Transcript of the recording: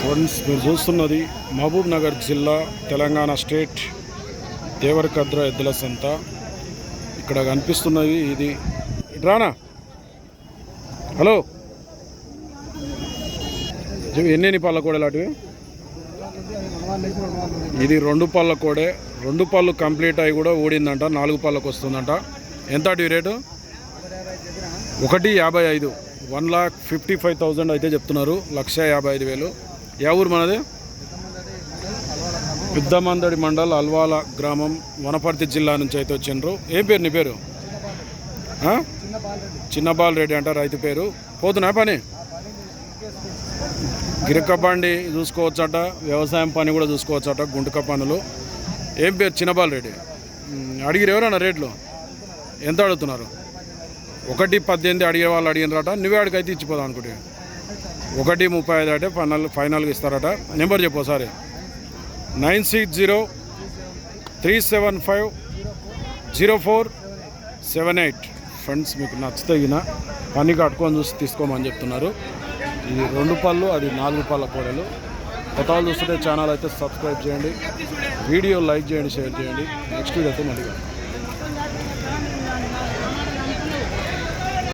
Friends మీరు చూస్తున్నది మహబూబ్ నగర్ జిల్లా తెలంగాణ స్టేట్ దేవరకద్ర ఎద్దుల సంత. ఇక్కడ కనిపిస్తున్నది ఇది. రానా? హలో? చెప్పు, ఎన్ని పళ్ళ కోడలు అటువి ఇది రెండు పళ్ళ కోడే. రెండు పళ్ళు కంప్లీట్ అయి కూడా ఊడిందంట నాలుగు పళ్ళకు వస్తుందంట. ఎంత అటు రేటు? ఒకటి యాభై ఐదు. One lakh fifty five thousand అయితే చెప్తున్నారు. లక్ష యాభై ఐదు వేలు. ఏ ఊరు మనది? పెద్దమందడి మండల్ అల్వాల గ్రామం వనపర్తి జిల్లా నుంచి అయితే వచ్చిండ్రు. ఏం పేరు నీ పేరు? చిన్నబాల్ రెడ్డి అంట రైతు పేరు. పోతున్నా పని? గిరక బండి చూసుకోవచ్చట వ్యవసాయం పని కూడా చూసుకోవచ్చట గుంటక పనులు. ఏం పేరు చిన్నబాల్ రెడ్డి? అడిగిరు ఎవరన్నా రేట్లు? ఎంత అడుగుతున్నారు? ఒకటి పద్దెనిమిది అడిగే వాళ్ళు అడిగినరట నువ్వే అడిగైతే ఇచ్చిపోదాం అనుకుంటే. ఒకటి ముప్పై ఐదు అంటే ఫైనల్ ఫైనల్గా ఇస్తారట. నెంబర్ చెప్పు ఒకసారి. Nine six zero three seven five zero four seven eight. Friends మీకు నచ్చితే పని కట్టుకొని చూసి తీసుకోమని చెప్తున్నారు. ఇది రెండు పళ్ళు అది నాలుగు పళ్ళ కూడలు. కొత్తలు చూస్తుంటే ఛానల్ అయితే సబ్స్క్రైబ్ చేయండి. వీడియో లైక్ చేయండి షేర్ చేయండి. నెక్స్ట్ వీడియో అయితే మళ్ళీ